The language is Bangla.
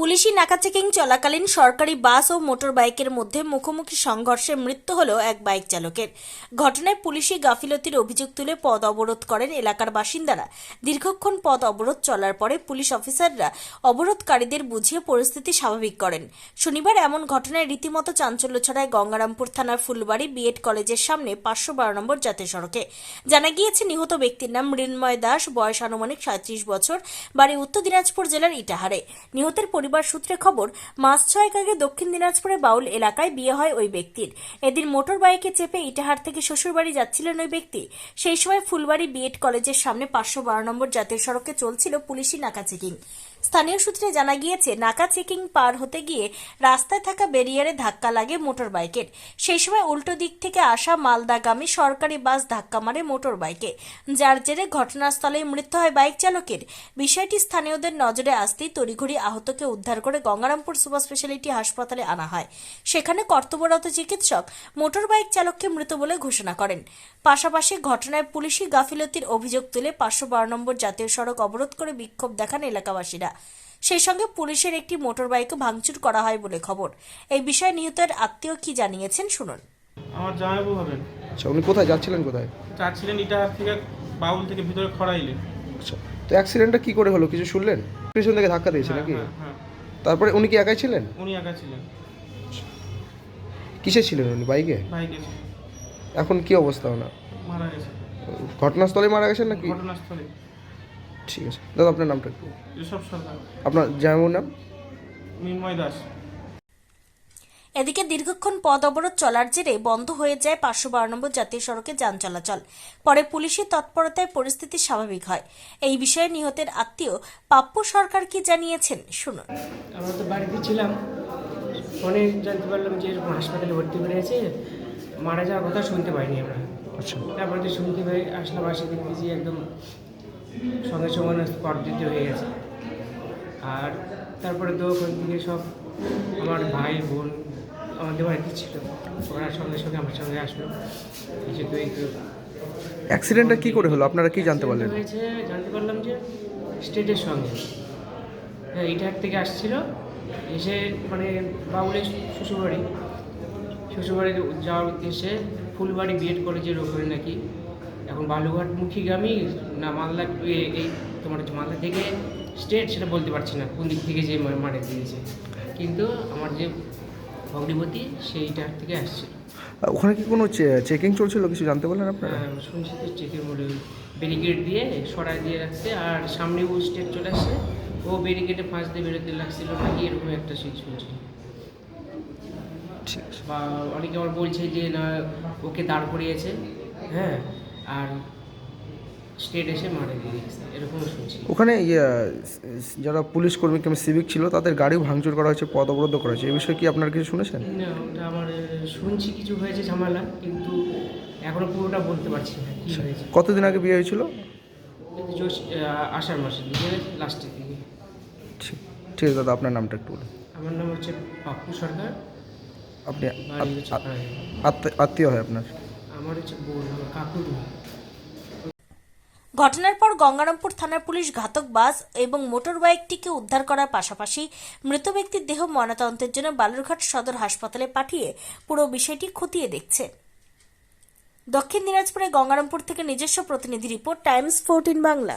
পুলিশি নাকা চেকিং চলাকালীন সরকারি বাস ও মোটর বাইকের মধ্যে মুখোমুখি সংঘর্ষে মৃত্যু হল এক বাইক চালকের। ঘটনায় পুলিশি গাফিলতির অভিযোগ তুলে পথ অবরোধ করেন এলাকার বাসিন্দারা। দীর্ঘক্ষণ পথ অবরোধ চলার পরে পুলিশ অফিসাররা অবরোধকারীদের বুঝিয়ে পরিস্থিতি স্বাভাবিক করেন। শনিবার এমন ঘটনায় রীতিমতো চাঞ্চল্য ছড়ায় গঙ্গারামপুর থানার ফুলবাড়ি বিএড কলেজের সামনে পাঁচশো বারো নম্বর জাতীয় সড়কে। জানা গিয়েছে, নিহত ব্যক্তির নাম মৃন্ময় দাস, বয়স আনুমানিক সাঁত্রিশ বছর, বাড়ি উত্তর দিনাজপুর জেলার ইটাহারে। নিহতের সূত্রে খবর, মাস ছয়েক আগে দক্ষিণ দিনাজপুরে বাউল এলাকায় বিয়ে হয় ওই ব্যক্তির। এদিন মোটর বাইকে চেপে ইটাহার থেকে শ্বশুরবাড়ি যাচ্ছিলেন ওই ব্যক্তি। সেই সময় ফুলবাড়ি বিএড কলেজের সামনে পাঁচশো বারো নম্বর জাতীয় সড়কে চলছিল পুলিশি নাকা চেকিং স্থানীয় সূত্রে জানা গিয়েছে, নাকা চেকিং পার হতে গিয়ে রাস্তায় থাকা ব্যারিয়ারে ধাক্কা লাগে মোটর বাইকের সেই সময় উল্টো দিক থেকে আসা মালদাগামী সরকারি বাস ধাক্কা মারে মোটর বাইকে যার জেরে ঘটনাস্থলেই মৃত্যু হয় বাইক চালকের। বিষয়টি স্থানীয়দের নজরে আসতেই তড়িঘড়ি আহতকে উদ্ধার করে গঙ্গারামপুর সুপার স্পেশালিটি হাসপাতালে আনা হয়। সেখানে কর্তব্যরত চিকিৎসক মোটর বাইক চালককে মৃত বলে ঘোষণা করেন। পাশাপাশি ঘটনায় পুলিশি গাফিলতির অভিযোগ তুলে পাঁচশো বারো নম্বর জাতীয় সড়ক অবরোধ করে বিক্ষোভ দেখান এলাকাবাসীরা। সেই সঙ্গে পুলিশের একটি মোটর বাইকও ভাঙচুর করা হয় বলে খবর। এই বিষয়ে নিহতের আত্মীয় কি জানিয়েছেন শুনুন। আমার জামাইবাবু হবেন। আচ্ছা উনি কোথায়? যাচ্ছিলেন কোথায়? যাচ্ছিলেন ইটাহার থেকে বাউল থেকে ভিতরে খড়াইলে। আচ্ছা তো অ্যাক্সিডেন্টটা কি করে হলো? কিছু শুনলেন? পিছন থেকে ধাক্কা দিয়েছে হ্যাঁ নাকি? হ্যাঁ হ্যাঁ। তারপরে উনি কি একাই ছিলেন? উনি একা ছিলেন। কিসে ছিলেন উনি? বাইকে? গেছে এখন কি অবস্থা ওনার? মারা গেছে। ঘটনাস্থলে মারা গেছেন নাকি? ঘটনাস্থলে ঠিক আছে। দাদা আপনার নামটা একটু এসব সরকার। আপনার জামাইবাবুর নাম? মিন্ময় দাস। এদিকে দীর্ঘক্ষণ পথ অবরোধ চলার জেরে বন্ধ হয়ে যায় পাঁচশো বারো নম্বর জাতীয় সড়কে যান চলাচল। পরে পুলিশের তৎপরতায় পরিস্থিতি স্বাভাবিক হয়। এই বিষয়ে নিহতের আত্মীয় পাপ্পু সরকার কি জানিয়েছেন শুনুন। আমরা তো বাড়িতে ছিলাম। ফোনে জানতে পারলাম যে এরকম হাসপাতালে ভর্তি করে আছে। মারা যাওয়ার কথা শুনতে পাইনি আমরা। আচ্ছা। তারপরে তো শুনতে পাই আসলাম আসে দেখতে যে একদম সঙ্গে সঙ্গে স্পট দিতে হয়ে গেছে। আর তারপরে তো ওখান থেকে সব আমার ভাই বোন আমাদের বাড়িতে ছিল। ওরা সঙ্গে সঙ্গে আমার সঙ্গে আসলো। তো একটু অ্যাক্সিডেন্টটা কী করে হলো? আপনারা কি জানতে পারলেন? হয়েছে জানতে পারলাম যে স্টেটের সঙ্গে। হ্যাঁ ইটাহার থেকে আসছিল। এসে মানে বাবুলের শ্বশুরবাড়ি। শ্বশুরবাড়ি যাওয়ার উদ্দেশ্যে ফুলবাড়ি বিএড কলেজের ওখানে নাকি এখন বালুঘাট মুখীগামী না মালদা এই তোমার হচ্ছে মালদা থেকে স্টেট সেটা বলতে পারছি না কোন দিক থেকে যে মারে দিয়েছে। কিন্তু আমার যে ভগ্নিপতি সেইটার থেকে আসছে। ওখানে কি কোনো চেকিং চলছিল? কিছু জানতে পারলেন আপনারা? হ্যাঁ, শুনছি তো চেকের মোড়ে ব্যারিকেড দিয়ে সরাই দিয়ে রাখছে আর সামনে ও স্টেট চলে আসছে। ও ব্যারিকেডে ফাঁস দিয়ে বেরোতে লাগছিল নাকি এরকম একটা সিট শুনছি। ঠিক বা অনেকে আবার বলছে যে না ওকে দাঁড় করিয়েছে হ্যাঁ। আর স্টেট এসে মারা দিয়ে দিয়েছে এরকমও শুনছি। ওখানে ইয়ে, যারা পুলিশ কর্মী কিংবা সিভিক ছিল তাদের গাড়িও ভাঙচুর করা হয়েছে পথ অবরোধ করা হয়েছে। এই বিষয়ে কি আপনার কিছু শুনেছেন? না ওটা আমার শুনছি কিছু হয়েছে ঝামেলা কিন্তু এখনও পুরোটা বলতে পারছি না কী হয়েছে। কতদিন আগে বিয়ে হয়েছিল? আষাঢ় দিকে লাস্টের দিকে। ঠিক ঠিক আছে দাদা আপনার নামটা একটু বলুন। আমার নাম হচ্ছে পাপ্পু সরকার। আপনি আত্মীয় হয় আপনার? আমার হচ্ছে বোন আমার কাকুর। ঘটনার পর গঙ্গারামপুর থানার পুলিশ ঘাতক বাস এবং মোটর বাইকটিকে উদ্ধার করার পাশাপাশি মৃত ব্যক্তির দেহ ময়নাতদন্তের জন্য বালুরঘাট সদর হাসপাতালে পাঠিয়ে পুরো বিষয়টি খতিয়ে দেখছে। দক্ষিণ দিনাজপুরে গঙ্গারামপুর থেকে নিজস্ব প্রতিনিধি report, Times fourteen Bangla.